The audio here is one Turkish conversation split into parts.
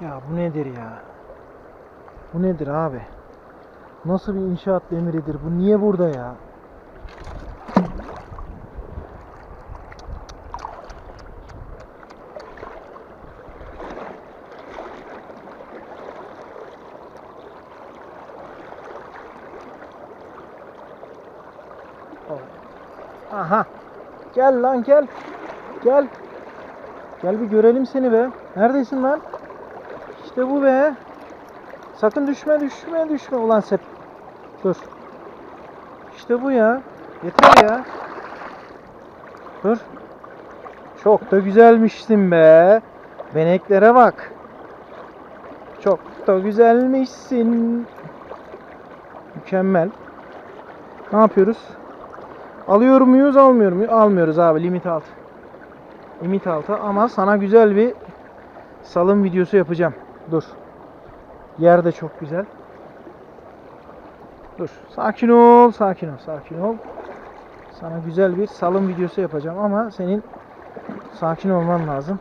Ya bu nedir ya? Bu nedir abi? Nasıl bir inşaat demiridir? Bu niye burada ya? Aha. Gel lan gel. Gel. Gel bir görelim seni be. Neredesin lan? İşte bu be. Sakın düşme düşme düşme. Ulan sep. Dur. İşte bu ya. Yeter ya. Dur. Çok da güzelmişsin be. Beneklere bak. Çok da güzelmişsin. Mükemmel. Ne yapıyoruz? Alıyor muyuz, almıyor muyuz? Almıyoruz abi, limit altı. Limit altı ama sana güzel bir salım videosu yapacağım. Dur. Yer de çok güzel. Dur. Sakin ol, sakin ol, sakin ol. Sana güzel bir salım videosu yapacağım ama senin sakin olman lazım.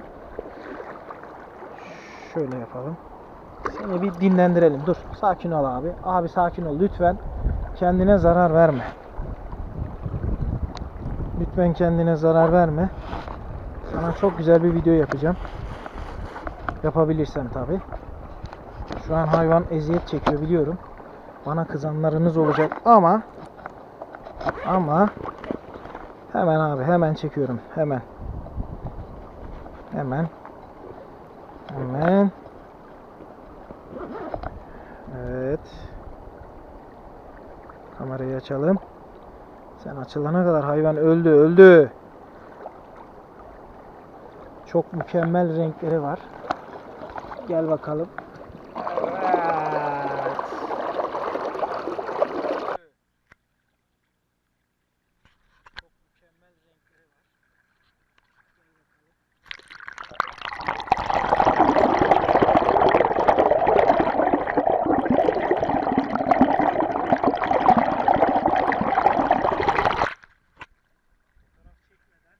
Şöyle yapalım. Seni bir dinlendirelim. Dur. Sakin ol abi. Abi sakin ol lütfen. Kendine zarar verme. Lütfen kendine zarar verme. Sana çok güzel bir video yapacağım. Yapabilirsem tabi. Şu an hayvan eziyet çekiyor biliyorum. Bana kızanlarınız olacak ama ama hemen abi hemen çekiyorum. Hemen. Hemen. Hemen. Evet. Kamerayı açalım. Sen açılana kadar hayvan öldü öldü. Çok mükemmel renkleri var. Gel bakalım. Evet. Çok mükemmel renkleri var. Gel bakalım. Fotoğraf çekmeden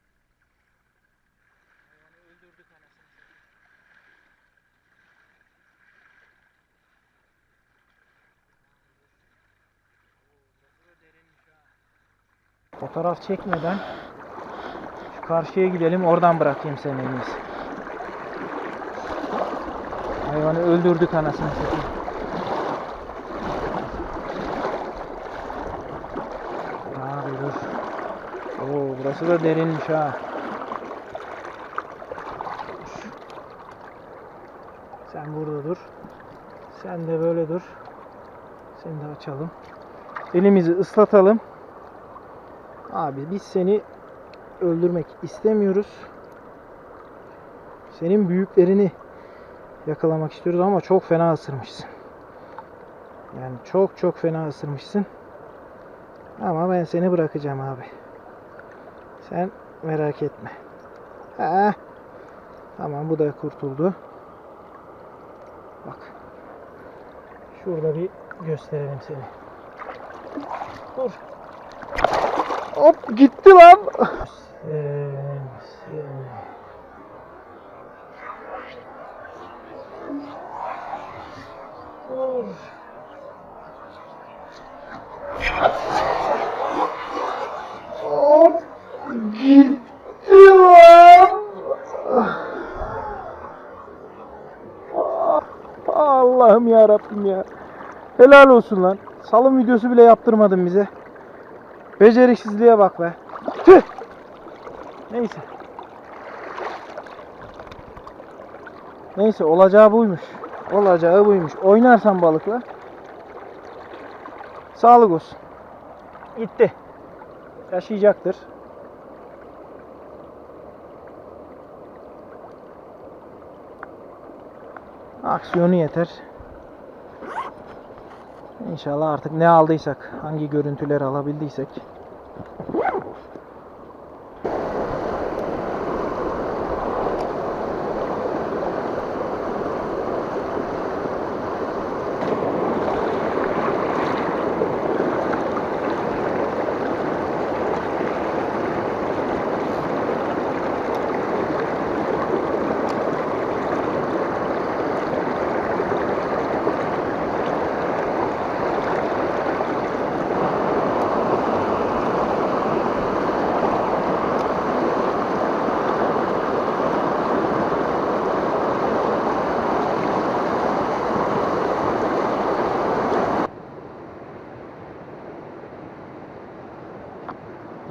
hayvanı öldürdük anasını satayım. Fotoğraf çekmeden şu karşıya gidelim oradan bırakayım seni en. Hayvanı öldürdük anasını satayım. Abi dur. Oo burası da derinmiş ha. Sen burada dur. Sen de böyle dur. Seni de açalım. Elimizi ıslatalım. Abi biz seni öldürmek istemiyoruz. Senin büyüklerini yakalamak istiyoruz ama çok fena ısırmışsın. Yani çok çok fena ısırmışsın. Ama ben seni bırakacağım abi. Sen merak etme. Ha. Tamam bu da kurtuldu. Bak. Şurada bir gösterelim seni. Dur. Hop gitti lan. Hop gitti lan. Allah'ım ya Rabbim ya. Helal olsun lan. Salım videosu bile yaptırmadın bize. Beceriksizliğe bak be. Tüh. Neyse. Neyse olacağı buymuş. Olacağı buymuş. Oynarsan balıkla. Sağlık olsun. Gitti. Yaşayacaktır. Aksiyonu yeter. İnşallah artık ne aldıysak, hangi görüntüleri alabildiysek Woo!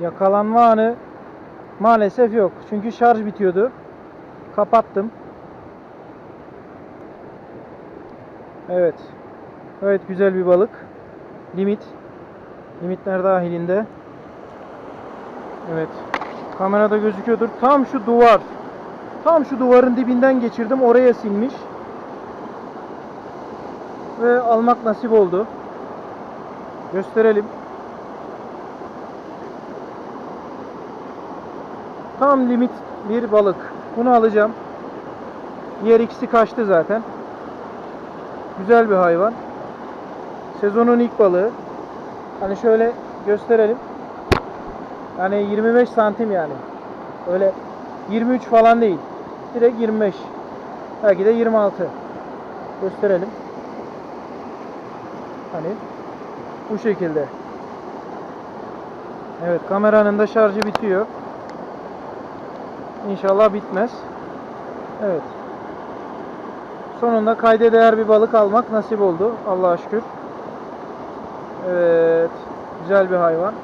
Yakalanma anı maalesef yok. Çünkü şarj bitiyordu. Kapattım. Evet. Evet güzel bir balık. Limit. Limitler dahilinde. Evet. Kamerada gözüküyordur. Tam şu duvar. Tam şu duvarın dibinden geçirdim. Oraya sinmiş. Ve almak nasip oldu. Gösterelim. Tam limit bir balık. Bunu alacağım. Diğer ikisi kaçtı zaten. Güzel bir hayvan. Sezonun ilk balığı. Hani şöyle gösterelim. Yani 25 santim yani. Öyle 23 falan değil. Direkt 25. Belki de 26. Gösterelim. Hani bu şekilde. Evet kameranın da şarjı bitiyor. İnşallah bitmez. Evet. Sonunda kayda değer bir balık almak nasip oldu. Allah'a şükür. Evet. Güzel bir hayvan.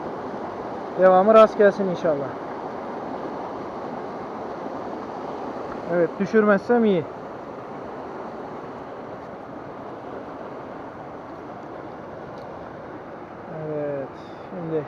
Devamı rast gelsin inşallah. Evet düşürmezsem iyi. Evet. Şimdi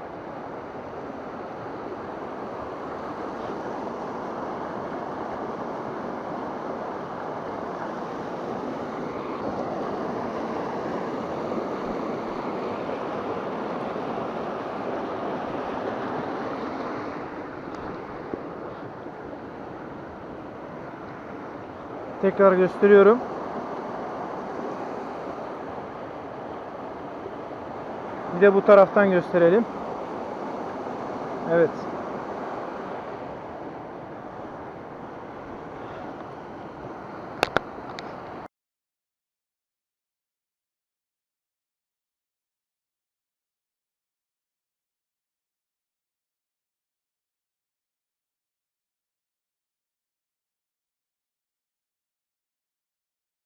tekrar gösteriyorum. Bir de bu taraftan gösterelim. Evet.